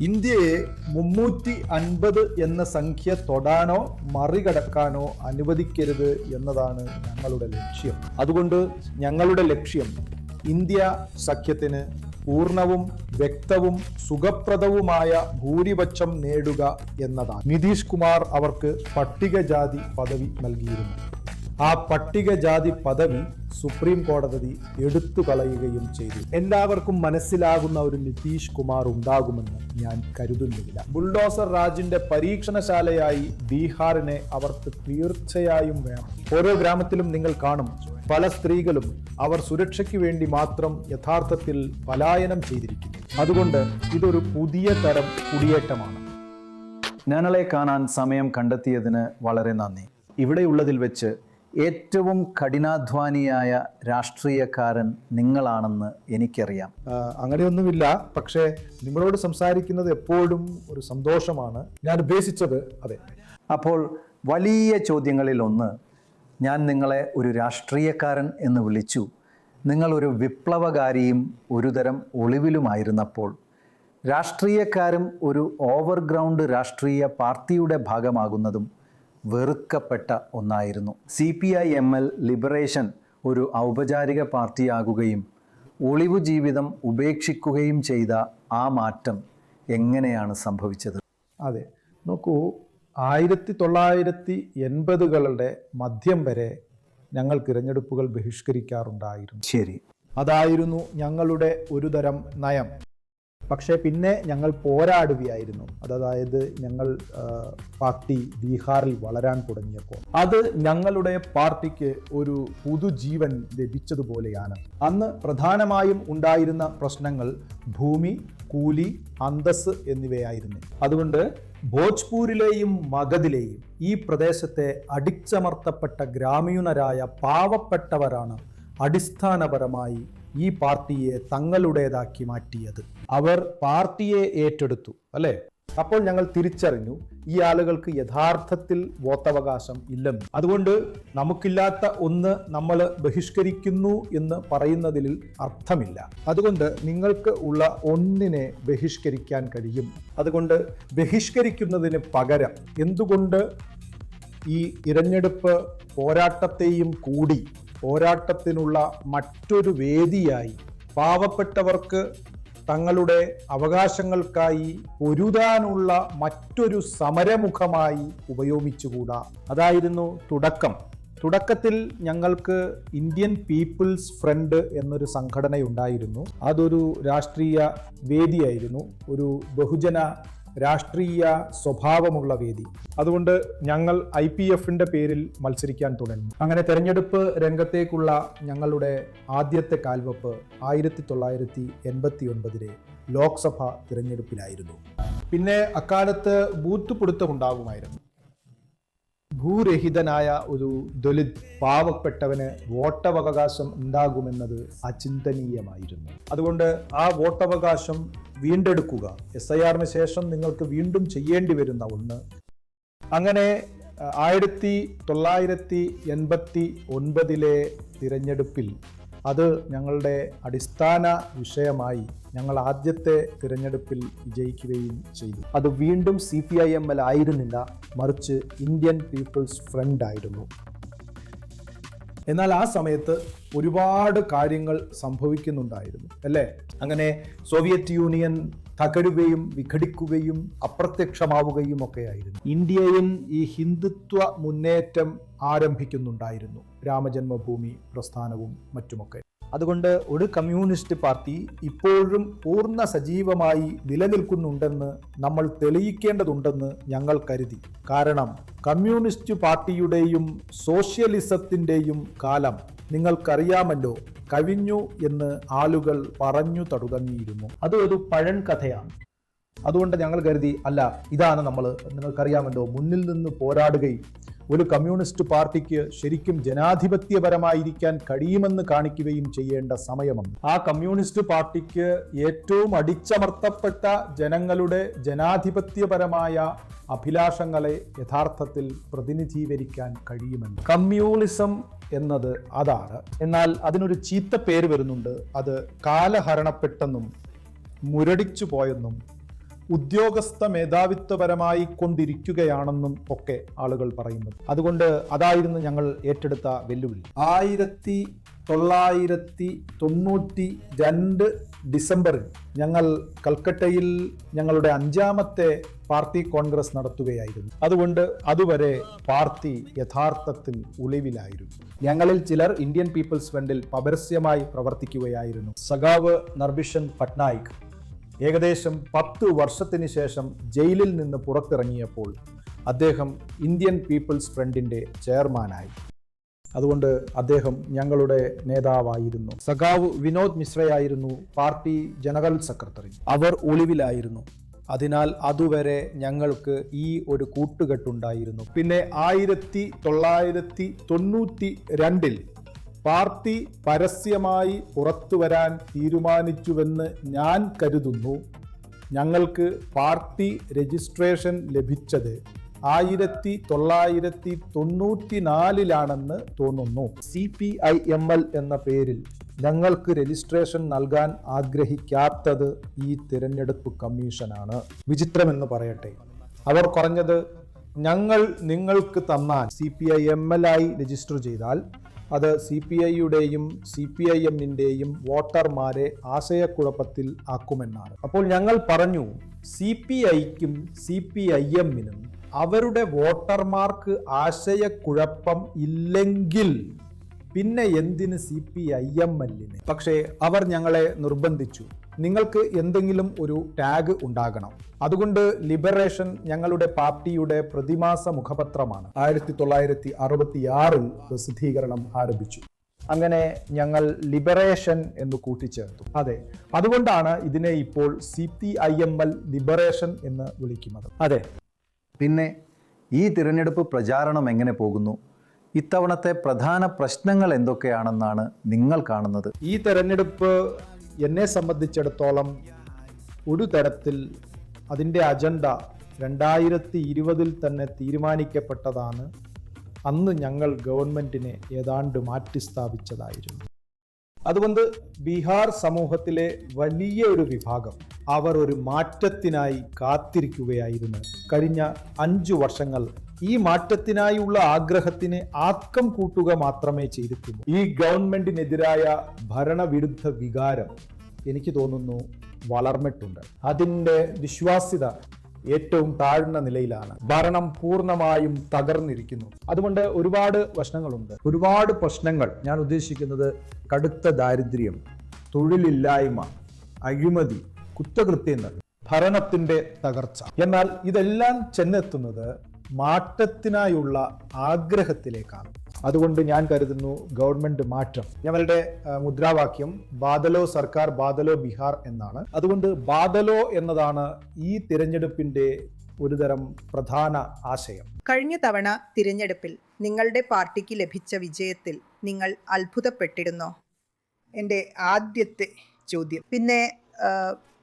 ഇന്ത്യയെ മുന്നൂറ്റി അൻപത് എന്ന സംഖ്യ തൊടാനോ മറികടക്കാനോ അനുവദിക്കരുത് എന്നതാണ് ഞങ്ങളുടെ ലക്ഷ്യം. അതുകൊണ്ട് ഞങ്ങളുടെ ലക്ഷ്യം ഇന്ത്യ സഖ്യത്തിന് പൂർണവും വ്യക്തവും സുഖപ്രദവുമായ ഭൂരിപക്ഷം നേടുക എന്നതാണ്. നിതീഷ് കുമാർ അവർക്ക് പട്ടികജാതി പദവി നൽകിയിരുന്നു. ആ പട്ടികജാതി പദവി സുപ്രീം കോടതി എടുത്തു കളയുകയും ചെയ്തു. എല്ലാവർക്കും മനസ്സിലാകുന്ന ഒരു നിതീഷ് കുമാർ ഉണ്ടാകുമെന്ന് ഞാൻ കരുതുന്നില്ല. ബുൾഡോസർ രാജിന്റെ പരീക്ഷണശാലയായി ബീഹാറിനെ അവർക്ക് തീർച്ചയായും വേണം. ഓരോ ഗ്രാമത്തിലും നിങ്ങൾ കാണും പല സ്ത്രീകളും അവർ സുരക്ഷയ്ക്ക് വേണ്ടി മാത്രം യഥാർത്ഥത്തിൽ പലായനം ചെയ്തിരിക്കുന്നു. അതുകൊണ്ട് ഇതൊരു പുതിയ തരം കുടിയേറ്റമാണ്. ഞങ്ങളെ കാണാൻ സമയം കണ്ടെത്തിയതിന് വളരെ നന്ദി. ഇവിടെയുള്ളതിൽ വെച്ച് ഏറ്റവും കഠിനാധ്വാനിയായ രാഷ്ട്രീയക്കാരൻ നിങ്ങളാണെന്ന് എനിക്കറിയാം. അങ്ങനെയൊന്നുമില്ല. പക്ഷേ നിങ്ങളോട് സംസാരിക്കുന്നത് എപ്പോഴും ഒരു സന്തോഷമാണ്. ഞാൻ ഉദ്ദേശിച്ചത് അതെ. അപ്പോൾ വലിയ ചോദ്യങ്ങളിൽ ഒന്ന് ഞാൻ നിങ്ങളെ ഒരു രാഷ്ട്രീയക്കാരൻ എന്ന് വിളിച്ചു. നിങ്ങളൊരു വിപ്ലവകാരിയും ഒരുതരം ഒളിവിലുമായിരുന്നപ്പോൾ രാഷ്ട്രീയക്കാരും ഒരു ഓവർഗ്രൗണ്ട് രാഷ്ട്രീയ പാർട്ടിയുടെ ഭാഗമാകുന്നതും വെറുക്കപ്പെട്ട ഒന്നായിരുന്നു. C P I M L liberation ഒരു ഔപചാരിക പാർട്ടിയാകുകയും ഒളിവു ജീവിതം ഉപേക്ഷിക്കുകയും ചെയ്ത ആ മാറ്റം എങ്ങനെയാണ് സംഭവിച്ചത്? അതെ. നോക്കൂ ആയിരത്തി തൊള്ളായിരത്തി എൺപതുകളുടെ മധ്യം വരെ ഞങ്ങൾ തിരഞ്ഞെടുപ്പുകൾ ബഹിഷ്കരിക്കാറുണ്ടായിരുന്നു. ശരി. അതായിരുന്നു ഞങ്ങളുടെ ഒരുതരം നയം. പക്ഷേ പിന്നെ ഞങ്ങൾ പോരാടുകയായിരുന്നു. അതായത് ഞങ്ങൾ പാർട്ടി ബീഹാറിൽ വളരാൻ തുടങ്ങിയപ്പോൾ. അത് ഞങ്ങളുടെ പാർട്ടിക്ക് ഒരു പുതുജീവൻ ലഭിച്ചതുപോലെയാണ്. അന്ന് പ്രധാനമായും ഉണ്ടായിരുന്ന പ്രശ്നങ്ങൾ ഭൂമി കൂലി അന്തസ് എന്നിവയായിരുന്നു. അതുകൊണ്ട് ഭോജ്പൂരിലെയും മഗധിലെയും ഈ പ്രദേശത്തെ അടിച്ചമർത്തപ്പെട്ട ഗ്രാമീണരായ പാവപ്പെട്ടവരാണ് അടിസ്ഥാനപരമായി ഈ പാർട്ടിയെ തങ്ങളുടേതാക്കി മാറ്റിയത്. അവർ പാർട്ടിയെ ഏറ്റെടുത്തു അല്ലേ? അപ്പോൾ ഞങ്ങൾ തിരിച്ചറിഞ്ഞു ഈ ആളുകൾക്ക് യഥാർത്ഥത്തിൽ വോട്ടവകാശം ഇല്ലെന്ന്. അതുകൊണ്ട് നമുക്കില്ലാത്ത ഒന്ന് നമ്മൾ ബഹിഷ്കരിക്കുന്നു എന്ന് പറയുന്നതിൽ അർത്ഥമില്ല. അതുകൊണ്ട് നിങ്ങൾക്ക് ഉള്ള ഒന്നിനെ ബഹിഷ്കരിക്കാൻ കഴിയും. അതുകൊണ്ട് ബഹിഷ്കരിക്കുന്നതിന് പകരം എന്തുകൊണ്ട് ഈ തിരഞ്ഞെടുപ്പ് പോരാട്ടത്തെയും കൂടി പോരാട്ടത്തിനുള്ള മറ്റൊരു വേദിയായി. പാവപ്പെട്ടവർക്ക് തങ്ങളുടെ അവകാശങ്ങൾക്കായി പൊരുതാനുള്ള മറ്റൊരു സമരമുഖമായി ഉപയോഗിച്ചുകൂടാ. അതായിരുന്നു തുടക്കം. തുടക്കത്തിൽ ഞങ്ങൾക്ക് ഇന്ത്യൻ പീപ്പിൾസ് ഫ്രണ്ട് എന്നൊരു സംഘടനയുണ്ടായിരുന്നു. അതൊരു രാഷ്ട്രീയ വേദിയായിരുന്നു. ഒരു ബഹുജന രാഷ്ട്രീയ സ്വഭാവമുള്ള വേദി. അതുകൊണ്ട് ഞങ്ങൾ ഐ പി എഫിന്റെ പേരിൽ മത്സരിക്കാൻ തുടങ്ങി. അങ്ങനെ തെരഞ്ഞെടുപ്പ് രംഗത്തേക്കുള്ള ഞങ്ങളുടെ ആദ്യത്തെ കാൽവെപ്പ് ആയിരത്തി തൊള്ളായിരത്തി എൺപത്തി ഒൻപതിലെ ലോക്സഭ തിരഞ്ഞെടുപ്പിലായിരുന്നു. പിന്നെ അക്കാലത്ത് ബൂത്ത് പിടുത്തം ഉണ്ടാകുമായിരുന്നു ഭൂരഹിതനായ ഒരു ദളിത് പാവപ്പെട്ടവന് വോട്ടവകാശം ഉണ്ടാകുമെന്നത് അചിന്തനീയമായിരുന്നു. അതുകൊണ്ട് ആ വോട്ടവകാശം വീണ്ടെടുക്കുക. എസ് ഐ ആറിന് ശേഷം നിങ്ങൾക്ക് വീണ്ടും ചെയ്യേണ്ടി വരുന്ന ഒന്ന്. അങ്ങനെ ആയിരത്തി തൊള്ളായിരത്തി എൺപത്തി ഒൻപതിലെ തിരഞ്ഞെടുപ്പിൽ അത് ഞങ്ങളുടെ അടിസ്ഥാന വിഷയമായി ഞങ്ങൾ ആദ്യത്തെ തിരഞ്ഞെടുപ്പിൽ വിജയിക്കുകയും ചെയ്തു. അത് വീണ്ടും C P I M L ആയിരുന്നില്ല മറിച്ച് ഇന്ത്യൻ പീപ്പിൾസ് ഫ്രണ്ട് ആയിരുന്നു. എന്നാൽ ആ സമയത്ത് ഒരുപാട് കാര്യങ്ങൾ സംഭവിക്കുന്നുണ്ടായിരുന്നു അല്ലേ? അങ്ങനെ സോവിയറ്റ് യൂണിയൻ തകരുകയും വിഘടിക്കുകയും അപ്രത്യക്ഷമാവുകയും ഒക്കെയായിരുന്നു. ഇന്ത്യയിൽ ഈ ഹിന്ദുത്വ മുന്നേറ്റം ആരംഭിക്കുന്നുണ്ടായിരുന്നു. രാമജന്മഭൂമി പ്രസ്ഥാനവും മറ്റുമൊക്കെ. അതുകൊണ്ട് ഒരു കമ്മ്യൂണിസ്റ്റ് പാർട്ടി ഇപ്പോഴും പൂർണ സജീവമായി നിലനിൽക്കുന്നുണ്ടെന്ന് നമ്മൾ തെളിയിക്കേണ്ടതുണ്ടെന്ന് ഞങ്ങൾ കരുതി. കാരണം കമ്മ്യൂണിസ്റ്റ് പാർട്ടിയുടെയും സോഷ്യലിസത്തിന്റെയും കാലം നിങ്ങൾക്കറിയാമല്ലോ കവിഞ്ഞു എന്ന് ആളുകൾ പറഞ്ഞു തുടങ്ങിയിരുന്നു അത് ഒരു പഴൻ കഥയാണ്. അതുകൊണ്ട് ഞങ്ങൾ കരുതി അല്ല ഇതാണ് നമ്മൾ നിങ്ങൾക്കറിയാമല്ലോ മുന്നിൽ നിന്ന് പോരാടുകയും ഒരു കമ്മ്യൂണിസ്റ്റ് പാർട്ടിക്ക് ശരിക്കും ജനാധിപത്യപരമായിരിക്കാൻ കഴിയുമെന്ന് കാണിക്കുകയും ചെയ്യേണ്ട സമയമാണ് ആ കമ്മ്യൂണിസ്റ്റ് പാർട്ടിക്ക് ഏറ്റവും അടിച്ചമർത്തപ്പെട്ട ജനങ്ങളുടെ ജനാധിപത്യപരമായ അഭിലാഷങ്ങളെ യഥാർത്ഥത്തിൽ പ്രതിനിധീകരിക്കാൻ കഴിയുമെന്ന്. കമ്മ്യൂണിസം എന്നത് അതാണ്. എന്നാൽ അതിനൊരു ചീത്ത പേര് വരുന്നുണ്ട്. അത് കാലഹരണപ്പെട്ടെന്നും മുരടിച്ചു പോയെന്നും ഉദ്യോഗസ്ഥ മേധാവിത്വപരമായി കൊണ്ടിരിക്കുകയാണെന്നും ഒക്കെ ആളുകൾ പറയുന്നു അതുകൊണ്ട് അതായിരുന്നു ഞങ്ങൾ ഏറ്റെടുത്ത വെല്ലുവിളി. ആയിരത്തി തൊള്ളായിരത്തി തൊണ്ണൂറ്റി രണ്ട് ഡിസംബറിൽ ഞങ്ങൾ കൽക്കട്ടയിൽ ഞങ്ങളുടെ അഞ്ചാമത്തെ പാർട്ടി കോൺഗ്രസ് നടത്തുകയായിരുന്നു. അതുകൊണ്ട് അതുവരെ പാർട്ടി യഥാർത്ഥത്തിൽ ഒളിവിലായിരുന്നു ഞങ്ങളിൽ ചിലർ ഇന്ത്യൻ പീപ്പിൾസ് ഫ്രണ്ടിൽ പരസ്യമായി പ്രവർത്തിക്കുകയായിരുന്നു. സഖാവ് നർബിഷൻ പട്നായിക് ഏകദേശം പത്ത് വർഷത്തിന് ശേഷം ജയിലിൽ നിന്ന് പുറത്തിറങ്ങിയപ്പോൾ അദ്ദേഹം ഇന്ത്യൻ പീപ്പിൾസ് ഫ്രണ്ടിന്റെ ചെയർമാനായി. അതുകൊണ്ട് അദ്ദേഹം ഞങ്ങളുടെ നേതാവായിരുന്നു. സഖാവ് വിനോദ് മിശ്രയായിരുന്നു പാർട്ടി ജനറൽ സെക്രട്ടറി. അവർ ഒളിവിലായിരുന്നു. അതിനാൽ അതുവരെ ഞങ്ങൾക്ക് ഈ ഒരു കൂട്ടുകെട്ടുണ്ടായിരുന്നു. പിന്നെ ആയിരത്തി തൊള്ളായിരത്തി തൊണ്ണൂറ്റി രണ്ടിൽ പാർട്ടി പരസ്യമായി പുറത്തുവരാൻ തീരുമാനിച്ചുവെന്ന് ഞാൻ കരുതുന്നു. ഞങ്ങൾക്ക് പാർട്ടി രജിസ്ട്രേഷൻ ലഭിച്ചത് ആയിരത്തി തൊള്ളായിരത്തി തൊണ്ണൂറ്റി നാലിലാണെന്ന് തോന്നുന്നു. C P I M L എന്ന പേരിൽ ഞങ്ങൾക്ക് രജിസ്ട്രേഷൻ നൽകാൻ ആഗ്രഹിക്കാത്തത് ഈ തിരഞ്ഞെടുപ്പ് കമ്മീഷനാണ്. വിചിത്രമെന്ന് പറയട്ടെ. അവർ പറഞ്ഞത് ഞങ്ങൾ നിങ്ങൾക്ക് തന്നാൽ C P I M L ആയി രജിസ്റ്റർ ചെയ്താൽ അത് സി പി ഐയുടെയും സി പി ഐ എമ്മിന്റെയും വോട്ടർമാരെ ആശയക്കുഴപ്പത്തിൽ ആക്കുമെന്നാണ്. അപ്പോൾ ഞങ്ങൾ പറഞ്ഞു സി പി ഐക്കും സി പി ഐ എമ്മിനും അവരുടെ വോട്ടർമാർക്ക് ആശയക്കുഴപ്പം ഇല്ലെങ്കിൽ പിന്നെ എന്തിന് സി പി ഐ എം എല്ലിന്? പക്ഷേ അവർ ഞങ്ങളെ നിർബന്ധിച്ചു. നിങ്ങൾക്ക് എന്തെങ്കിലും ഒരു ടാഗ് ഉണ്ടാകണം. അതുകൊണ്ട് ലിബറേഷൻ ഞങ്ങളുടെ പാർട്ടിയുടെ പ്രതിമാസ മുഖപത്രമാണ്. ആയിരത്തി തൊള്ളായിരത്തി അറുപത്തി ആറിൽ പ്രസിദ്ധീകരണം ആരംഭിച്ചു. അങ്ങനെ ഞങ്ങൾ ലിബറേഷൻ എന്ന് കൂട്ടിച്ചേർത്തു. അതെ അതുകൊണ്ടാണ് ഇതിനെ ഇപ്പോൾ C P I M L liberation എന്ന് വിളിക്കുന്നത്. അതെ. പിന്നെ ഈ തിരഞ്ഞെടുപ്പ് പ്രചാരണം എങ്ങനെ പോകുന്നു? ഇത്തവണത്തെ പ്രധാന പ്രശ്നങ്ങൾ എന്തൊക്കെയാണെന്നാണ് നിങ്ങൾ കാണുന്നത്? ഈ തെരഞ്ഞെടുപ്പ് എന്നെ സംബന്ധിച്ചിടത്തോളം ഒരു തരത്തിൽ അതിന്റെ അജണ്ട രണ്ടായിരത്തി ഇരുപതിൽ തന്നെ തീരുമാനിക്കപ്പെട്ടതാണ്. അന്ന് ഞങ്ങൾ ഗവൺമെന്റിനെ ഏതാണ്ട് മാറ്റി സ്ഥാപിച്ചതായിരുന്നു. അതുകൊണ്ട് ബീഹാർ സമൂഹത്തിലെ വലിയ ഒരു വിഭാഗം അവർ ഒരു മാറ്റത്തിനായി കാത്തിരിക്കുകയായിരുന്നു. കഴിഞ്ഞ അഞ്ചു വർഷങ്ങൾ ഈ മാറ്റത്തിനായുള്ള ആഗ്രഹത്തിന് ആക്കം കൂട്ടുക മാത്രമേ ചെയ്തിട്ടുള്ളൂ. ഈ ഗവൺമെന്റിനെതിരായ ഭരണവിരുദ്ധ വികാരം എനിക്ക് തോന്നുന്നു വളർന്നിട്ടുണ്ട്. അതിന്റെ വിശ്വാസ്യത ഏറ്റവും താഴ്ന്ന നിലയിലാണ്. ഭരണം പൂർണമായും തകർന്നിരിക്കുന്നു. അതുകൊണ്ട് ഒരുപാട് പ്രശ്നങ്ങളുണ്ട്. ഒരുപാട് പ്രശ്നങ്ങൾ. ഞാൻ ഉദ്ദേശിക്കുന്നത് കടുത്ത ദാരിദ്ര്യം തൊഴിലില്ലായ്മ അഴിമതി കുറ്റകൃത്യങ്ങൾ ഭരണത്തിന്റെ തകർച്ച. എന്നാൽ ഇതെല്ലാം ചെന്നെത്തുന്നത് മാറ്റത്തിനായുള്ള ആഗ്രഹത്തിലേക്കാണ്. അതുകൊണ്ട് ഞാൻ കരുതുന്നു ഗവൺമെന്റ് മാറ്റം. ഞങ്ങളുടെ മുദ്രാവാക്യം ബാദലോ സർക്കാർ ബാദലോ ബീഹാർ എന്നാണ്. അതുകൊണ്ട് ബാദലോ എന്നതാണ് ഈ തിരഞ്ഞെടുപ്പിന്റെ ഒരുതരം പ്രധാന ആശയം. കഴിഞ്ഞ തവണ തിരഞ്ഞെടുപ്പിൽ നിങ്ങളുടെ പാർട്ടിക്ക് ലഭിച്ച വിജയത്തിൽ നിങ്ങൾ അത്ഭുതപ്പെട്ടിരുന്നോ? എന്റെ ആദ്യത്തെ ചോദ്യം. പിന്നെ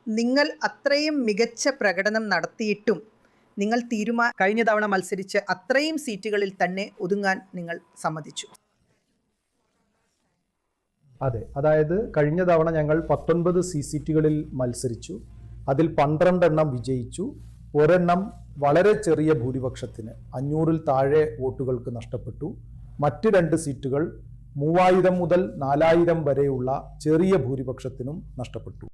നിങ്ങൾ അത്രയും മികച്ച പ്രകടനം നടത്തിയിട്ടും നിങ്ങൾ തീരുമാ കഴിഞ്ഞ തവണ മത്സരിച്ച് അത്രയും സീറ്റുകളിൽ തന്നെ ഒതുങ്ങാൻ നിങ്ങൾ സമ്മതിച്ചു. അതെ അതായത് കഴിഞ്ഞ തവണ ഞങ്ങൾ പത്തൊൻപത് സി സീറ്റുകളിൽ മത്സരിച്ചു. അതിൽ പന്ത്രണ്ടെണ്ണം വിജയിച്ചു. ഒരെണ്ണം വളരെ ചെറിയ ഭൂരിപക്ഷത്തിന് അഞ്ഞൂറിൽ താഴെ വോട്ടുകൾക്ക് നഷ്ടപ്പെട്ടു. മറ്റ് രണ്ട് സീറ്റുകൾ മൂവായിരം മുതൽ നാലായിരം വരെയുള്ള ചെറിയ ഭൂരിപക്ഷത്തിനും നഷ്ടപ്പെട്ടു.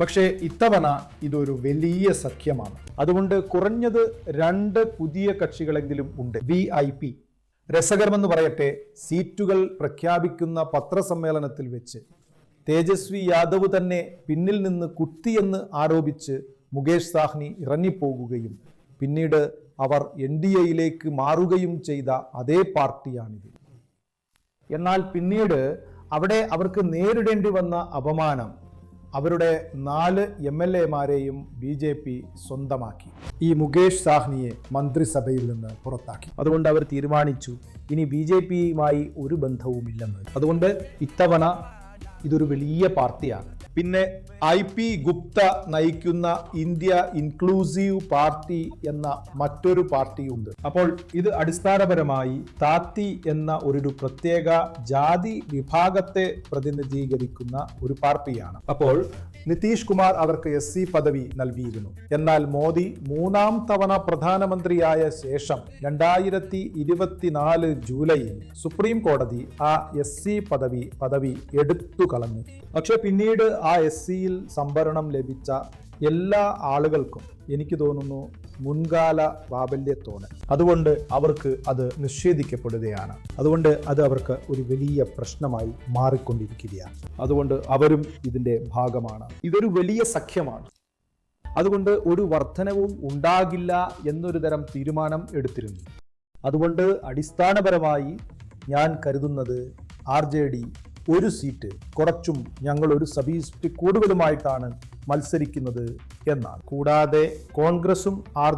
പക്ഷേ ഇത്തവണ ഇതൊരു വലിയ സഖ്യമാണ്. അതുകൊണ്ട് കുറഞ്ഞത് രണ്ട് പുതിയ കക്ഷികളെങ്കിലും ഉണ്ട്. വി ഐ പി രസകരമെന്ന് പറയട്ടെ സീറ്റുകൾ പ്രഖ്യാപിക്കുന്ന പത്രസമ്മേളനത്തിൽ വെച്ച്. തേജസ്വി യാദവ് തന്നെ പിന്നിൽ നിന്ന് കുത്തിയെന്ന് ആരോപിച്ച് മുകേഷ് സാഹ്നി ഇറങ്ങിപ്പോകുകയും പിന്നീട് അവർ എൻ ഡി എയിലേക്ക് മാറുകയും ചെയ്ത അതേ പാർട്ടിയാണിത്. എന്നാൽ പിന്നീട് അവിടെ അവർക്ക് നേരിടേണ്ടി വന്ന അപമാനം അവരുടെ നാല് എം എൽ എമാരെയും ബി ജെ പി സ്വന്തമാക്കി. ഈ മുകേഷ് സാഹ്നിയെ മന്ത്രിസഭയിൽ നിന്ന് പുറത്താക്കി. അതുകൊണ്ട് അവർ തീരുമാനിച്ചു ഇനി ബി ജെ പിയുമായി ഒരു ബന്ധവുമില്ലെന്ന്. അതുകൊണ്ട് ഇത്തവണ ഇതൊരു വലിയ പാർട്ടിയാണ്. പിന്നെ ഐ പി ഗുപ്ത നയിക്കുന്ന ഇന്ത്യ ഇൻക്ലൂസീവ് പാർട്ടി എന്ന മറ്റൊരു പാർട്ടിയുണ്ട്. അപ്പോൾ ഇത് അടിസ്ഥാനപരമായി താത്തി എന്ന ഒരു പ്രത്യേക ജാതി വിഭാഗത്തെ പ്രതിനിധീകരിക്കുന്ന ഒരു പാർട്ടിയാണ്. അപ്പോൾ നിതീഷ് കുമാർ അവർക്ക് എസ് സി പദവി നൽകിയിരുന്നു. എന്നാൽ മോദി മൂന്നാം തവണ പ്രധാനമന്ത്രിയായ ശേഷം രണ്ടായിരത്തി ഇരുപത്തിനാല് ജൂലൈയിൽ സുപ്രീം കോടതി ആ എസ് സി പദവി പദവി എടുത്തു കളഞ്ഞു. പക്ഷെ പിന്നീട് ആ എസ് സിയിൽ സംവരണം ലഭിച്ച എല്ലാ ആളുകൾക്കും എനിക്ക് തോന്നുന്നു മുൻകാല പ്രാബല്യത്തോട് അതുകൊണ്ട് അവർക്ക് അത് നിഷേധിക്കപ്പെടുകയാണ്. അതുകൊണ്ട് അത് അവർക്ക് ഒരു വലിയ പ്രശ്നമായി മാറിക്കൊണ്ടിരിക്കുകയാണ്. അതുകൊണ്ട് അവരും ഇതിന്റെ ഭാഗമാണ്. ഇതൊരു വലിയ സഖ്യമാണ്. അതുകൊണ്ട് ഒരു വർധനവും ഉണ്ടാകില്ല എന്നൊരു തരം തീരുമാനം എടുത്തിരുന്നു. അതുകൊണ്ട് അടിസ്ഥാനപരമായി ഞാൻ കരുതുന്നത് ആർ ജെ ഡി ഒരു സീറ്റ് കുറച്ചും ഞങ്ങൾ ഒരു സബീസ്റ്റ് സീറ്റ് കൂടുതലുമായിട്ടാണ് മത്സരിക്കുന്നത് എന്നാണ്. കൂടാതെ കോൺഗ്രസും ആർ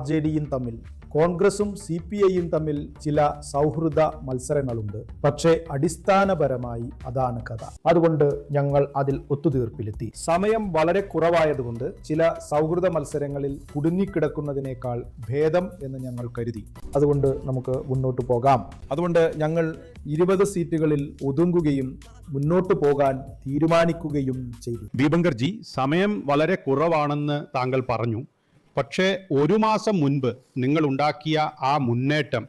തമ്മിൽ കോൺഗ്രസും സി പി ഐയും തമ്മിൽ ചില സൗഹൃദ മത്സരങ്ങളുണ്ട്. പക്ഷേ അടിസ്ഥാനപരമായി അതാണ് കഥ. അതുകൊണ്ട് ഞങ്ങൾ അതിൽ ഒത്തുതീർപ്പിലെത്തി. സമയം വളരെ കുറവായതുകൊണ്ട് ചില സൗഹൃദ മത്സരങ്ങളിൽ കുടുങ്ങിക്കിടക്കുന്നതിനേക്കാൾ ഭേദം എന്ന് ഞങ്ങൾ കരുതി. അതുകൊണ്ട് നമുക്ക് മുന്നോട്ട് പോകാം. അതുകൊണ്ട് ഞങ്ങൾ ഇരുപത് സീറ്റുകളിൽ ഒതുങ്ങുകയും മുന്നോട്ട് പോകാൻ തീരുമാനിക്കുകയും ചെയ്തു. ദീപങ്കർ ജി സമയം വളരെ കുറവാണെന്ന് താങ്കൾ പറഞ്ഞു. പക്ഷേ ഒരു മാസം മുൻപ് നിങ്ങൾ ഉണ്ടാക്കിയ ആ മുന്നേറ്റം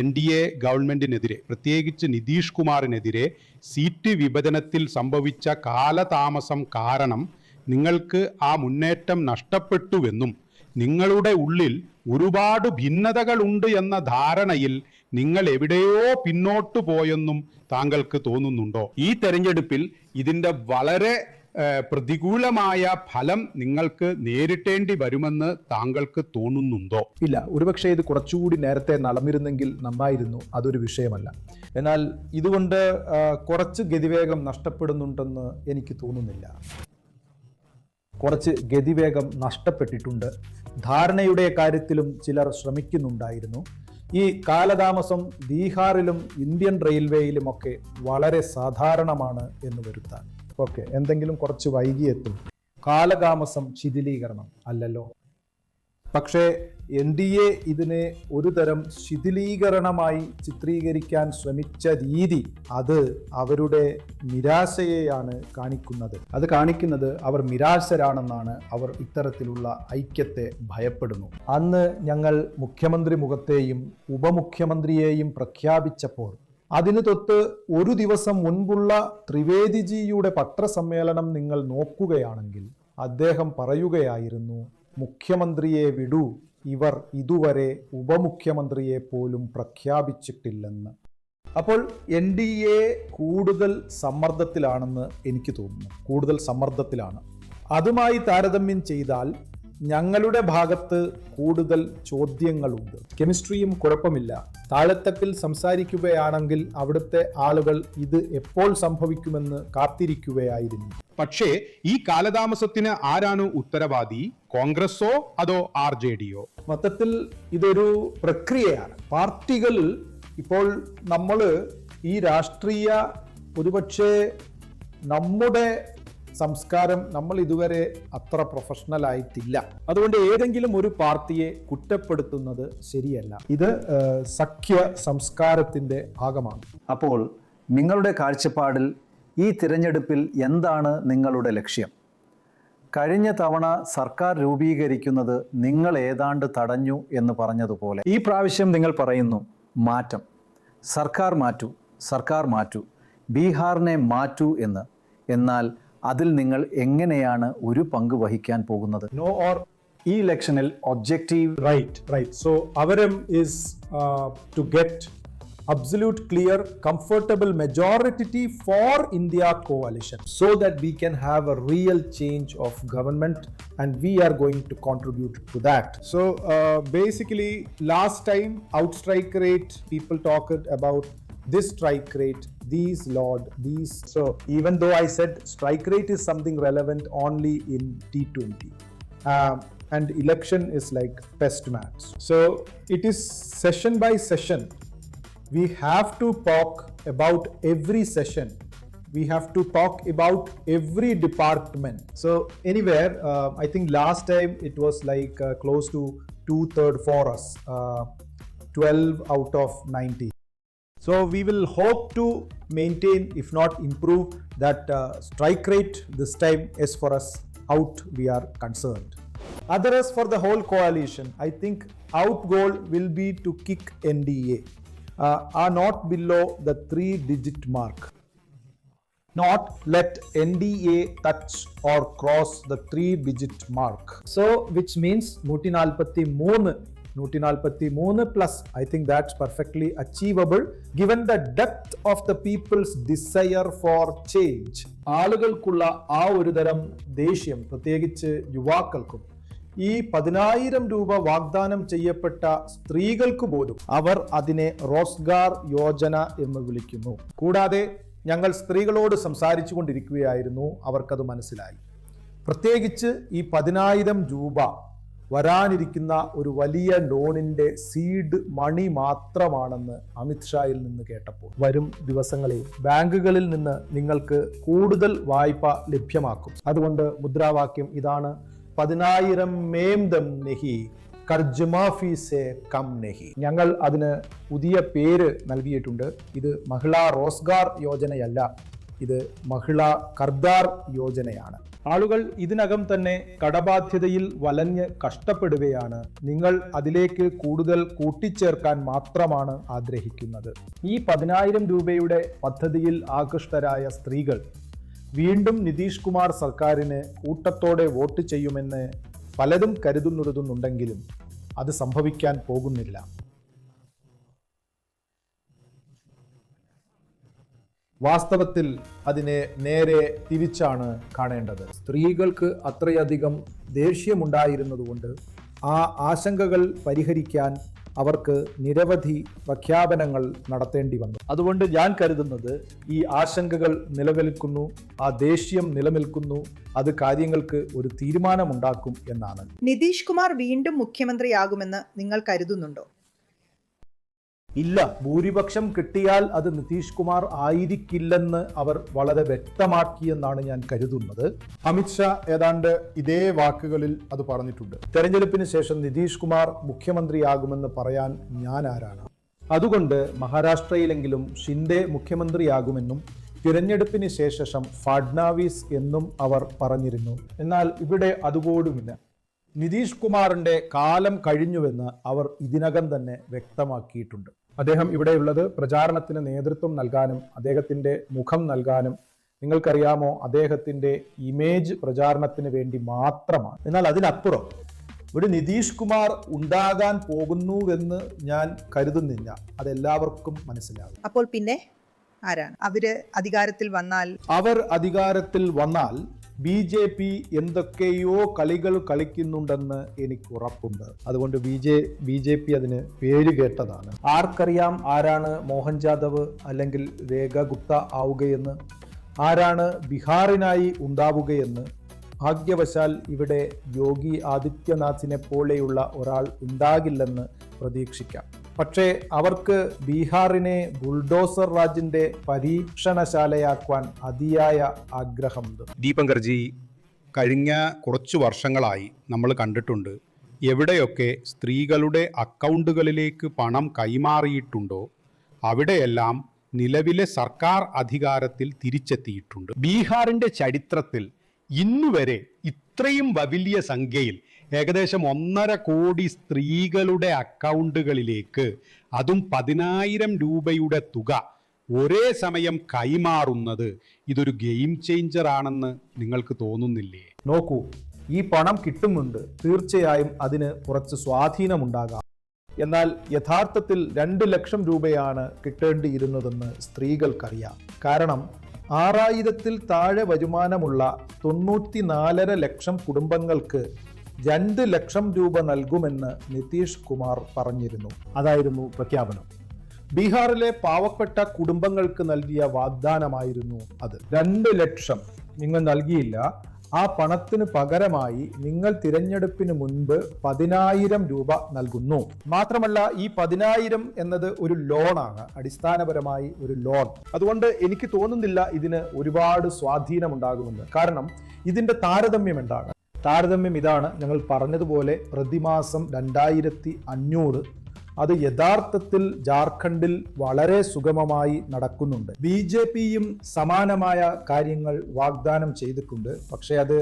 എൻ ഡി എ ഗവൺമെന്റിനെതിരെ പ്രത്യേകിച്ച് നിതീഷ് കുമാറിനെതിരെ സീറ്റ് വിഭജനത്തിൽ സംഭവിച്ച കാലതാമസം കാരണം നിങ്ങൾക്ക് ആ മുന്നേറ്റം നഷ്ടപ്പെട്ടുവെന്നും നിങ്ങളുടെ ഉള്ളിൽ ഒരുപാട് ഭിന്നതകളുണ്ട് എന്ന ധാരണയിൽ നിങ്ങൾ എവിടെയോ പിന്നോട്ടു പോയെന്നും താങ്കൾക്ക് തോന്നുന്നുണ്ടോ? ഈ തെരഞ്ഞെടുപ്പിൽ ഇതിന്റെ വളരെ പ്രതികൂലമായ ഫലം നിങ്ങൾക്ക് നേരിട്ടേണ്ടി വരുമെന്ന് താങ്കൾക്ക് തോന്നുന്നുണ്ടോ? ഇല്ല ഒരുപക്ഷെ ഇത് കുറച്ചുകൂടി നേരത്തെ നടന്നിരുന്നെങ്കിൽ നന്നായിരുന്നു അതൊരു വിഷയമല്ല. എന്നാൽ ഇതുകൊണ്ട് കുറച്ച് ഗതിവേഗം നഷ്ടപ്പെടുന്നുണ്ടെന്ന് എനിക്ക് തോന്നുന്നില്ല. കുറച്ച് ഗതിവേഗം നഷ്ടപ്പെട്ടിട്ടുണ്ട്. ധാരണയുടെ കാര്യത്തിലും ചിലർ ശ്രമിക്കുന്നുണ്ടായിരുന്നു. ഈ കാലതാമസം ബീഹാറിലും ഇന്ത്യൻ റെയിൽവേയിലുമൊക്കെ വളരെ സാധാരണമാണ് എന്ന് വരുത്താൻ. ഓക്കെ എന്തെങ്കിലും കുറച്ച് വൈകിയെത്തും. കാലതാമസം ശിഥിലീകരണം അല്ലല്ലോ. പക്ഷേ എൻ ഡി എ ഇതിനെ ഒരു തരം ശിഥിലീകരണമായി ചിത്രീകരിക്കാൻ ശ്രമിച്ച രീതി അത് അവരുടെ നിരാശയെയാണ് കാണിക്കുന്നത്. അത് കാണിക്കുന്നത് അവർ നിരാശരാണെന്നാണ് അവർ ഇത്തരത്തിലുള്ള ഐക്യത്തെ ഭയപ്പെടുന്നു. അന്ന് ഞങ്ങൾ മുഖ്യമന്ത്രി മുഖത്തെയും ഉപമുഖ്യമന്ത്രിയെയും പ്രഖ്യാപിച്ചപ്പോൾ അതിന് തൊട്ട് ഒരു ദിവസം മുൻപുള്ള ത്രിവേദിജിയുടെ പത്രസമ്മേളനം നിങ്ങൾ നോക്കുകയാണെങ്കിൽ അദ്ദേഹം പറയുകയായിരുന്നു മുഖ്യമന്ത്രിയെ വിടു ഇവർ ഇതുവരെ ഉപമുഖ്യമന്ത്രിയെ പോലും പ്രഖ്യാപിച്ചിട്ടില്ലെന്ന്. അപ്പോൾ എൻ ഡി എ കൂടുതൽ സമ്മർദ്ദത്തിലാണെന്ന് എനിക്ക് തോന്നുന്നു. കൂടുതൽ സമ്മർദ്ദത്തിലാണ്. അതുമായി താരതമ്യം ചെയ്താൽ ഞങ്ങളുടെ ഭാഗത്ത് കൂടുതൽ ചോദ്യങ്ങളുണ്ട്. കെമിസ്ട്രിയും കുഴപ്പമില്ല. താഴെത്തപ്പിൽ സംസാരിക്കുകയാണെങ്കിൽ അവിടുത്തെ ആളുകൾ ഇത് എപ്പോൾ സംഭവിക്കുമെന്ന് കാത്തിരിക്കുകയായിരുന്നു. പക്ഷേ ഈ കാലതാമസത്തിന് ആരാണ് ഉത്തരവാദി? കോൺഗ്രസോ അതോ ആർ ജെ ഡിയോ മൊത്തത്തിൽ ഇതൊരു പ്രക്രിയയാണ്. പാർട്ടികൾ ഇപ്പോൾ നമ്മൾ ഈ രാഷ്ട്രീയ ഒരുപക്ഷെ നമ്മുടെ സംസ്കാരം നമ്മൾ ഇതുവരെ അത്ര പ്രൊഫഷണൽ ആയിട്ടില്ല. അതുകൊണ്ട് ഏതെങ്കിലും ഒരു പാർട്ടിയെ കുറ്റപ്പെടുത്തുന്നത് ശരിയല്ല. ഇത് സഖ്യ സംസ്കാരത്തിന്റെ ഭാഗമാണ്. അപ്പോൾ നിങ്ങളുടെ കാഴ്ചപ്പാടിൽ ഈ തിരഞ്ഞെടുപ്പിൽ എന്താണ് നിങ്ങളുടെ ലക്ഷ്യം? കഴിഞ്ഞ തവണ സർക്കാർ രൂപീകരിക്കുന്നത് നിങ്ങൾ ഏതാണ്ട് തടഞ്ഞു എന്ന് പറഞ്ഞതുപോലെ. ഈ പ്രാവശ്യം നിങ്ങൾ പറയുന്നു മാറ്റം. സർക്കാർ മാറ്റൂ സർക്കാർ മാറ്റൂ. ബീഹാറിനെ മാറ്റൂ എന്ന്. എന്നാൽ അതിൽ നിങ്ങൾ എങ്ങനെയാണ് ഒരു പങ്ക് വഹിക്കാൻ പോകുന്നത്? നോ ഓർ ഈ ഇലക്ഷനിൽ ഒബ്ജക്റ്റീവ് റൈറ്റ് റൈറ്റ് സോ അവരും is to get absolute clear comfortable majority for India coalition so that we can have a real change of government and we are going to contribute to that so basically last time out strike rate people talk about this strike rate these lord these so even though i said strike rate is something relevant only in t20 um, and election is like test match. So it is session by session. We have to talk about every session. We have to talk about every department. So anywhere, uh, I think last time it was like uh, close to two third for us, uh, 12 out of 90. So we will hope to maintain, if not improve, that uh, strike rate this time as far as out we are concerned. As for the whole coalition, I think out goal will be to kick NDA, uh, are not below the three digit mark. Not let NDA touch or cross the three digit mark. So, which means 143 നൂറ്റി നാൽപ്പത്തി മൂന്ന് plus I think that's perfectly achievable given the depth of the people's desire for change ആളുകൾക്കുള്ള ആ ഒരു തരം ദേഷ്യം പ്രത്യേകിച്ച് യുവാക്കൾക്കും. ഈ പതിനായിരം രൂപ വാഗ്ദാനം ചെയ്യപ്പെട്ട സ്ത്രീകൾക്ക് പോലും അവർ അതിനെ റോസ്ഗാർ യോജന എന്ന് വിളിക്കുന്നു. കൂടാതെ ഞങ്ങൾ സ്ത്രീകളോട് സംസാരിച്ചു കൊണ്ടിരിക്കുകയായിരുന്നു അവർക്കത് മനസ്സിലായി. പ്രത്യേകിച്ച് ഈ പതിനായിരം രൂപ വരാനിരിക്കുന്ന ഒരു വലിയ ലോണിന്റെ സീഡ് മണി മാത്രമാണെന്ന് അമിത്ഷായിൽ നിന്ന് കേട്ടപ്പോൾ. വരും ദിവസങ്ങളിൽ ബാങ്കുകളിൽ നിന്ന് നിങ്ങൾക്ക് കൂടുതൽ വായ്പ ലഭ്യമാക്കും. അതുകൊണ്ട് മുദ്രാവാക്യം ഇതാണ്. പതിനായിരം മേംദം നെഹി കർജ് മാഫി സെ കം നെഹി. ഞങ്ങൾ അതിന് പുതിയ പേര് നൽകിയിട്ടുണ്ട്. ഇത് മഹിളാ റോസ്ഗാർ യോജനയല്ല ഇത് മഹിളാ കർദാർ യോജനയാണ്. ആളുകൾ ഇതിനകം തന്നെ കടബാധ്യതയിൽ വലഞ്ഞ് കഷ്ടപ്പെടുകയാണ്. നിങ്ങൾ അതിലേക്ക് കൂടുതൽ കൂട്ടിച്ചേർക്കാൻ മാത്രമാണ് ആഗ്രഹിക്കുന്നത്. ഈ പതിനായിരം രൂപയുടെ പദ്ധതിയിൽ ആകൃഷ്ടരായ സ്ത്രീകൾ വീണ്ടും നിതീഷ് കുമാർ സർക്കാരിന് കൂട്ടത്തോടെ വോട്ട് ചെയ്യുമെന്ന് പലരും കരുതുന്നുണ്ടെങ്കിലും അത് സംഭവിക്കാൻ പോകുന്നില്ല. വാസ്തവത്തിൽ അതിനെ നേരെ തിരിച്ചാണ് കാണേണ്ടത്. സ്ത്രീകൾക്ക് അത്രയധികം ദേഷ്യമുണ്ടായിരുന്നതുകൊണ്ട് ആ ആശങ്കകൾ പരിഹരിക്കാൻ അവർക്ക് നിരവധി പ്രഖ്യാപനങ്ങൾ നടത്തേണ്ടി വന്നു. അതുകൊണ്ട് ഞാൻ കരുതുന്നത് ഈ ആശങ്കകൾ നിലനിൽക്കുന്നു ആ ദേഷ്യം നിലനിൽക്കുന്നു അത് കാര്യങ്ങൾക്ക് ഒരു തീരുമാനമുണ്ടാക്കും എന്നാണ്. നിതീഷ് കുമാർ വീണ്ടും മുഖ്യമന്ത്രിയാകുമെന്ന് നിങ്ങൾ കരുതുന്നുണ്ടോ? ഇല്ല. ഭൂരിപക്ഷം കിട്ടിയാൽ അത് നിതീഷ് കുമാർ ആയിരിക്കില്ലെന്ന് അവർ വളരെ വ്യക്തമാക്കിയെന്നാണ് ഞാൻ കരുതുന്നത്. അമിത്ഷാ ഏതാണ്ട് ഇതേ വാക്കുകളിൽ അത് പറഞ്ഞിട്ടുണ്ട്. തെരഞ്ഞെടുപ്പിന് ശേഷം നിതീഷ് കുമാർ മുഖ്യമന്ത്രിയാകുമെന്ന് പറയാൻ ഞാൻ ആരാണ്? അതുകൊണ്ട് മഹാരാഷ്ട്രയിലെങ്കിലും ഷിൻഡെ മുഖ്യമന്ത്രിയാകുമെന്നും തിരഞ്ഞെടുപ്പിന് ശേഷം ഫഡ്നാവിസ് എന്നും അവർ പറഞ്ഞിരുന്നു. എന്നാൽ ഇവിടെ അതുപോലുമില്ല. നിതീഷ് കുമാറിന്റെ കാലം കഴിഞ്ഞുവെന്ന് അവർ ഇതിനകം തന്നെ വ്യക്തമാക്കിയിട്ടുണ്ട്. അദ്ദേഹം ഇവിടെയുള്ളത് പ്രചാരണത്തിന് നേതൃത്വം നൽകാനും അദ്ദേഹത്തിന്റെ മുഖം നൽകാനും നിങ്ങൾക്കറിയാമോ? അദ്ദേഹത്തിന്റെ ഇമേജ് പ്രചാരണത്തിന് വേണ്ടി മാത്രമാണ്. എന്നാൽ അതിനപ്പുറം ഒരു നിതീഷ് കുമാർ ഉണ്ടാകാൻ പോകുന്നുവെന്ന് ഞാൻ കരുതുന്നില്ല. അതെല്ലാവർക്കും മനസ്സിലാകും. അപ്പോൾ പിന്നെ ആരാണ്? അവർ അധികാരത്തിൽ വന്നാൽ അവർ അധികാരത്തിൽ വന്നാൽ ബി ജെ പി എന്തൊക്കെയോ കളികൾ കളിക്കുന്നുണ്ടെന്ന് എനിക്ക് ഉറപ്പുണ്ട്. അതുകൊണ്ട് B J B J P അതിന് പേര് കേട്ടതാണ്. ആർക്കറിയാം ആരാണ് മോഹൻ ജാദവ് അല്ലെങ്കിൽ രേഖ ഗുപ്ത ആവുകയെന്ന്? ആരാണ് ബീഹാറിനായി ഉണ്ടാവുകയെന്ന്? ഭാഗ്യവശാൽ ഇവിടെ യോഗി ആദിത്യനാഥിനെ പോലെയുള്ള ഒരാൾ ഉണ്ടാകില്ലെന്ന് പ്രതീക്ഷിക്കാം. പക്ഷേ അവർക്ക് ബീഹാറിനെ ബുൾഡോസർ രാജിന്റെ പരീക്ഷണശാലയാക്കാൻ അതിയായ ആഗ്രഹമുണ്ട്. ദീപങ്കർജി കഴിഞ്ഞ കുറച്ചു വർഷങ്ങളായി നമ്മൾ കണ്ടിട്ടുണ്ട് എവിടെയൊക്കെ സ്ത്രീകളുടെ അക്കൗണ്ടുകളിലേക്ക് പണം കൈമാറിയിട്ടുണ്ടോ അവിടെയെല്ലാം നിലവിലെ സർക്കാർ അധികാരത്തിൽ തിരിച്ചെത്തിയിട്ടുണ്ട്. ബീഹാറിന്റെ ചരിത്രത്തിൽ ഇന്നുവരെ ഇത്രയും വലിയ സംഖ്യയിൽ ഏകദേശം ഒന്നര കോടി സ്ത്രീകളുടെ അക്കൗണ്ടുകളിലേക്ക് അതും പതിനായിരം രൂപയുടെ തുക ഒരേ സമയം കൈമാറുന്നത് ഇതൊരു ഗെയിം ചേഞ്ചർ ആണെന്ന് നിങ്ങൾക്ക് തോന്നുന്നില്ലേ? നോക്കൂ ഈ പണം കിട്ടുന്നുണ്ട്. തീർച്ചയായും അതിന് കുറച്ച് സ്വാധീനമുണ്ടാകാം. എന്നാൽ യഥാർത്ഥത്തിൽ രണ്ട് ലക്ഷം രൂപയാണ് കിട്ടേണ്ടിയിരുന്നതെന്ന് സ്ത്രീകൾക്കറിയാം. കാരണം ആറായിരത്തിൽ താഴെ വരുമാനമുള്ള തൊണ്ണൂറ്റി ലക്ഷം കുടുംബങ്ങൾക്ക് രണ്ട് ലക്ഷം രൂപ നൽകുമെന്ന് നിതീഷ് കുമാർ പറഞ്ഞിരുന്നു. അതായിരുന്നു പ്രഖ്യാപനം. ബീഹാറിലെ പാവപ്പെട്ട കുടുംബങ്ങൾക്ക് നൽകിയ വാഗ്ദാനമായിരുന്നു അത്. രണ്ട് ലക്ഷം നിങ്ങൾ നൽകിയില്ല. ആ പണത്തിന് പകരമായി നിങ്ങൾ തിരഞ്ഞെടുപ്പിന് മുൻപ് പതിനായിരം രൂപ നൽകുന്നു. മാത്രമല്ല ഈ പതിനായിരം എന്നത് ഒരു ലോണാണ് അടിസ്ഥാനപരമായി ഒരു ലോൺ അതുകൊണ്ട് എനിക്ക് തോന്നുന്നില്ല ഇതിന് ഒരുപാട് സ്വാധീനമുണ്ടാകുമെന്ന്. കാരണം ഇതിന്റെ താരതമ്യം എന്താണ്? താരതമ്യം ഇതാണ്. ഞങ്ങൾ പറഞ്ഞതുപോലെ പ്രതിമാസം രണ്ടായിരത്തി അഞ്ഞൂറ് അത് യഥാർത്ഥത്തിൽ ജാർഖണ്ഡിൽ വളരെ സുഗമമായി നടക്കുന്നുണ്ട്. ബി ജെ പിയും സമാനമായ കാര്യങ്ങൾ വാഗ്ദാനം ചെയ്തിട്ടുണ്ട്. പക്ഷേ അത്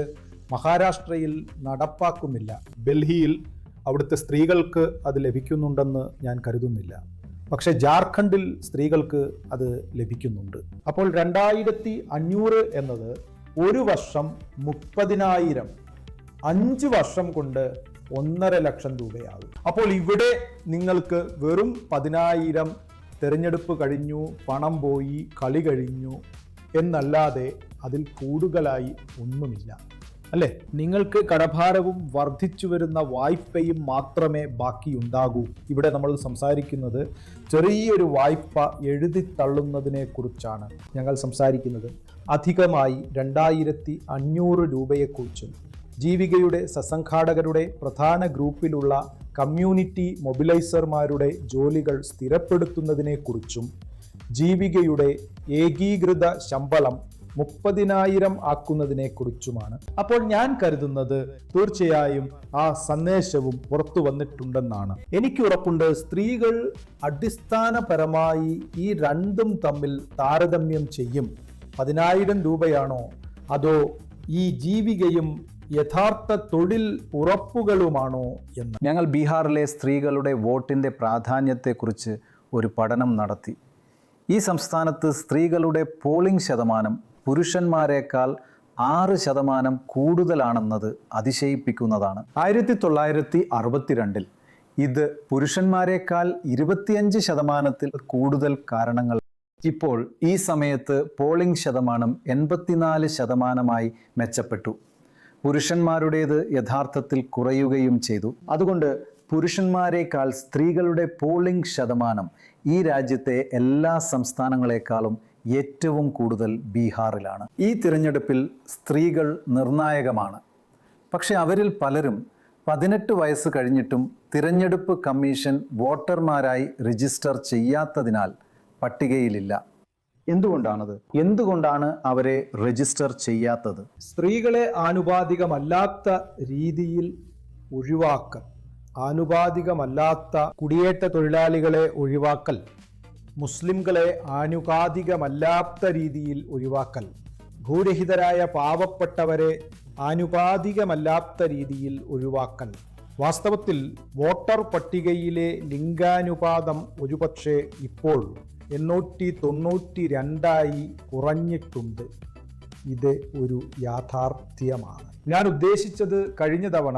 മഹാരാഷ്ട്രയിൽ നടപ്പാക്കുന്നില്ല. ഡൽഹിയിൽ അവിടുത്തെ സ്ത്രീകൾക്ക് അത് ലഭിക്കുന്നുണ്ടെന്ന് ഞാൻ കരുതുന്നില്ല. പക്ഷേ ജാർഖണ്ഡിൽ സ്ത്രീകൾക്ക് അത് ലഭിക്കുന്നുണ്ട്. അപ്പോൾ രണ്ടായിരത്തി അഞ്ഞൂറ് എന്നത് ഒരു വർഷം മുപ്പതിനായിരം അഞ്ച് വർഷം കൊണ്ട് ഒന്നര ലക്ഷം രൂപയാകും. അപ്പോൾ ഇവിടെ നിങ്ങൾക്ക് വെറും പതിനായിരം തിരഞ്ഞെടുപ്പ് കഴിഞ്ഞു പണം പോയി കളി കഴിഞ്ഞു എന്നല്ലാതെ അതിൽ കൂടുതലായി ഒന്നുമില്ല. അല്ലേ? നിങ്ങൾക്ക് കടഭാരവും വർദ്ധിച്ചു വരുന്ന വായ്പയും മാത്രമേ ബാക്കിയുണ്ടാകൂ. ഇവിടെ നമ്മൾ സംസാരിക്കുന്നത് ചെറിയൊരു വായ്പ എഴുതി തള്ളുന്നതിനെ കുറിച്ചാണ് ഞങ്ങൾ സംസാരിക്കുന്നത്. അധികമായി രണ്ടായിരത്തി അഞ്ഞൂറ് രൂപയെക്കുറിച്ചും ജീവികയുടെ സസംഘാടകരുടെ പ്രധാന ഗ്രൂപ്പിലുള്ള കമ്മ്യൂണിറ്റി മൊബിലൈസർമാരുടെ ജോലികൾ സ്ഥിരപ്പെടുത്തുന്നതിനെക്കുറിച്ചും ജീവികയുടെ ഏകീകൃത ശമ്പളം മുപ്പതിനായിരം ആക്കുന്നതിനെക്കുറിച്ചുമാണ്. അപ്പോൾ ഞാൻ കരുതുന്നത് തീർച്ചയായും ആ സന്ദേശവും പുറത്തു വന്നിട്ടുണ്ടെന്നാണ്. എനിക്ക് ഉറപ്പുണ്ട് സ്ത്രീകൾ അടിസ്ഥാനപരമായി ഈ രണ്ടും തമ്മിൽ താരതമ്യം ചെയ്യും. പതിനായിരം രൂപയാണോ? അതോ ഈ ജീവികയും യഥാർത്ഥ തൊഴിൽ ഉറപ്പുകളുമാണോ എന്ന്. ഞങ്ങൾ ബീഹാറിലെ സ്ത്രീകളുടെ വോട്ടിന്റെ പ്രാധാന്യത്തെക്കുറിച്ച് ഒരു പഠനം നടത്തി. ഈ സംസ്ഥാനത്ത് സ്ത്രീകളുടെ പോളിംഗ് ശതമാനം പുരുഷന്മാരെക്കാൾ ആറ് ശതമാനം കൂടുതലാണെന്നത് അതിശയിപ്പിക്കുന്നതാണ്. ആയിരത്തി തൊള്ളായിരത്തി അറുപത്തിരണ്ടിൽ ഇത് പുരുഷന്മാരെക്കാൾ ഇരുപത്തിയഞ്ച് ശതമാനത്തിൽ കൂടുതൽ കാരണങ്ങൾ. ഇപ്പോൾ ഈ സമയത്ത് പോളിംഗ് ശതമാനം എൺപത്തിനാല് ശതമാനമായി മെച്ചപ്പെട്ടു. പുരുഷന്മാരുടേത് യഥാർത്ഥത്തിൽ കുറയുകയും ചെയ്തു. അതുകൊണ്ട് പുരുഷന്മാരെക്കാൾ സ്ത്രീകളുടെ പോളിംഗ് ശതമാനം ഈ രാജ്യത്തെ എല്ലാ സംസ്ഥാനങ്ങളെക്കാളും ഏറ്റവും കൂടുതൽ ബീഹാറിലാണ്. ഈ തിരഞ്ഞെടുപ്പിൽ സ്ത്രീകൾ നിർണായകമാണ്. പക്ഷെ അവരിൽ പലരും പതിനെട്ട് വയസ്സ് കഴിഞ്ഞിട്ടും തിരഞ്ഞെടുപ്പ് കമ്മീഷൻ വോട്ടർമാരായി രജിസ്റ്റർ ചെയ്യാത്തതിനാൽ പട്ടികയിലില്ല. എന്തുകൊണ്ടാണത്? എന്തുകൊണ്ടാണ് അവരെ രജിസ്റ്റർ ചെയ്യാത്തത്? സ്ത്രീകളെ ആനുപാതികമല്ലാത്ത രീതിയിൽ ഒഴിവാക്കൽ ആനുപാതികമല്ലാത്ത കുടിയേറ്റ തൊഴിലാളികളെ ഒഴിവാക്കൽ മുസ്ലിംകളെ ആനുപാതികമല്ലാത്ത രീതിയിൽ ഒഴിവാക്കൽ ഭൂരഹിതരായ പാവപ്പെട്ടവരെ ആനുപാതികമല്ലാത്ത രീതിയിൽ ഒഴിവാക്കൽ. വാസ്തവത്തിൽ വോട്ടർ പട്ടികയിലെ ലിംഗാനുപാതം ഒരുപക്ഷെ ഇപ്പോൾ എണ്ണൂറ്റി തൊണ്ണൂറ്റി രണ്ടായി കുറഞ്ഞിട്ടുണ്ട്. ഇത് ഒരു യാഥാർത്ഥ്യമാണ്. ഞാൻ ഉദ്ദേശിച്ചത് കഴിഞ്ഞ തവണ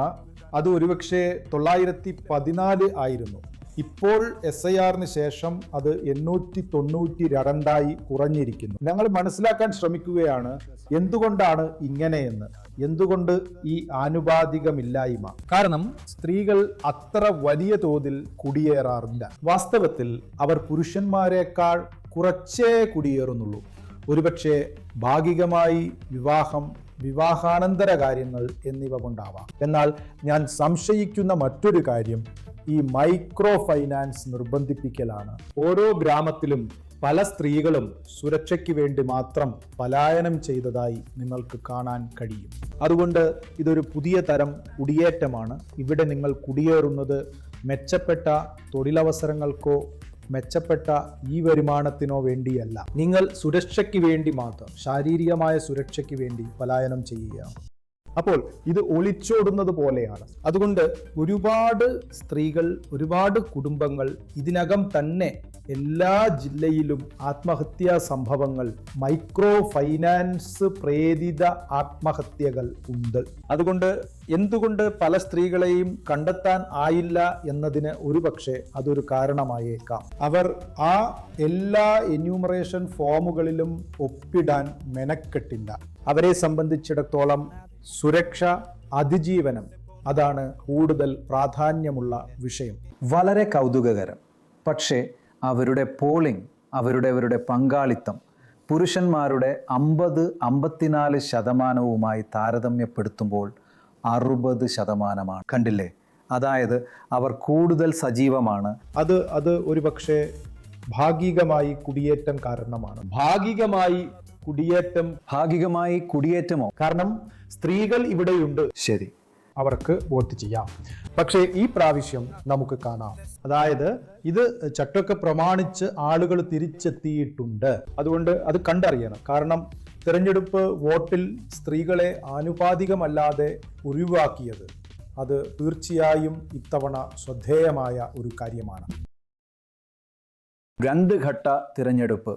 അത് ഒരുപക്ഷെ തൊള്ളായിരത്തി പതിനാല് ആയിരുന്നു. ഇപ്പോൾ എസ് ഐ ആറിന് ശേഷം അത് എണ്ണൂറ്റി തൊണ്ണൂറ്റി രണ്ടായി കുറഞ്ഞിരിക്കുന്നു. ഞങ്ങൾ മനസ്സിലാക്കാൻ ശ്രമിക്കുകയാണ് എന്തുകൊണ്ടാണ് ഇങ്ങനെയെന്ന്? എന്തുകൊണ്ട് ഈ ആനുപാതികമില്ലായ്മ? കാരണം സ്ത്രീകൾ അത്ര വലിയ തോതിൽ കുടിയേറാറില്ല. വാസ്തവത്തിൽ അവർ പുരുഷന്മാരെക്കാൾ കുറച്ചേ കുടിയേറുന്നുള്ളൂ. ഒരുപക്ഷെ ഭാഗികമായി വിവാഹം വിവാഹാനന്തര കാര്യങ്ങൾ എന്നിവ കൊണ്ടാവാം. എന്നാൽ ഞാൻ സംശയിക്കുന്ന മറ്റൊരു കാര്യം ഈ മൈക്രോ ഫൈനാൻസ് നിർബന്ധിപ്പിക്കലാണ്. ഓരോ ഗ്രാമത്തിലും പല സ്ത്രീകളും സുരക്ഷയ്ക്ക് വേണ്ടി മാത്രം പലായനം ചെയ്തതായി നിങ്ങൾക്ക് കാണാൻ കഴിയും. അതുകൊണ്ട് ഇതൊരു പുതിയ തരം കുടിയേറ്റമാണ്. ഇവിടെ നിങ്ങൾ കുടിയേറുന്നത് മെച്ചപ്പെട്ട തൊഴിലവസരങ്ങൾക്കോ മെച്ചപ്പെട്ട ഈ വരുമാനത്തിനോ വേണ്ടിയല്ല. നിങ്ങൾ സുരക്ഷയ്ക്ക് വേണ്ടി മാത്രം ശാരീരികമായ സുരക്ഷയ്ക്ക് വേണ്ടി പലായനം ചെയ്യുകയാണ് അപ്പോൾ ഇത് ഒളിച്ചോടുന്നത് പോലെയാണ്. അതുകൊണ്ട് ഒരുപാട് സ്ത്രീകൾ ഒരുപാട് കുടുംബങ്ങൾ ഇതിനകം തന്നെ എല്ലാ ജില്ലയിലും ആത്മഹത്യാ സംഭവങ്ങൾ മൈക്രോ ഫൈനാൻസ് പ്രേരിത ആത്മഹത്യകൾ ഉണ്ട്. അതുകൊണ്ട് എന്തുകൊണ്ട് പല സ്ത്രീകളെയും കണ്ടെത്താൻ ആയില്ല എന്നതിന് ഒരുപക്ഷെ അതൊരു കാരണമായേക്കാം. അവർ ആ എല്ലാ എന്യൂമറേഷൻ ഫോമുകളിലും ഒപ്പിടാൻ മെനക്കെട്ടില്ല. അവരെ സംബന്ധിച്ചിടത്തോളം സുരക്ഷ അതിജീവനം അതാണ് കൂടുതൽ പ്രാധാന്യമുള്ള വിഷയം. വളരെ കൗതുകകരം. പക്ഷേ അവരുടെ പോളിംഗ് അവരുടെ അവരുടെ പങ്കാളിത്തം പുരുഷന്മാരുടെ അമ്പത് അമ്പത്തിനാല് ശതമാനവുമായി താരതമ്യപ്പെടുത്തുമ്പോൾ അറുപത് ശതമാനമാണ്. കണ്ടില്ലേ? അതായത് അവർ കൂടുതൽ സജീവമാണ്. അത് അത് ഒരുപക്ഷെ ഭാഗികമായി കുടിയേറ്റം കാരണമാണ്. ഭാഗികമായി കുടിയേറ്റം ഭാഗികമായി കുടിയേറ്റമോ? കാരണം സ്ത്രീകൾ ഇവിടെയുണ്ട്. ശരി. അവർക്ക് വോട്ട് ചെയ്യാം. പക്ഷേ ഈ പ്രാവശ്യം നമുക്ക് കാണാം. അതായത് ഇത് ചട്ടമൊക്കെ പ്രമാണിച്ച് ആളുകൾ തിരിച്ചെത്തിയിട്ടുണ്ട്. അതുകൊണ്ട് അത് കണ്ടറിയണം. കാരണം തിരഞ്ഞെടുപ്പ് വോട്ടിൽ സ്ത്രീകളെ ആനുപാതികമല്ലാതെ ഒഴിവാക്കിയത് അത് തീർച്ചയായും ഇത്തവണ ശ്രദ്ധേയമായ ഒരു കാര്യമാണ്. രണ്ട് ഘട്ട തിരഞ്ഞെടുപ്പ്.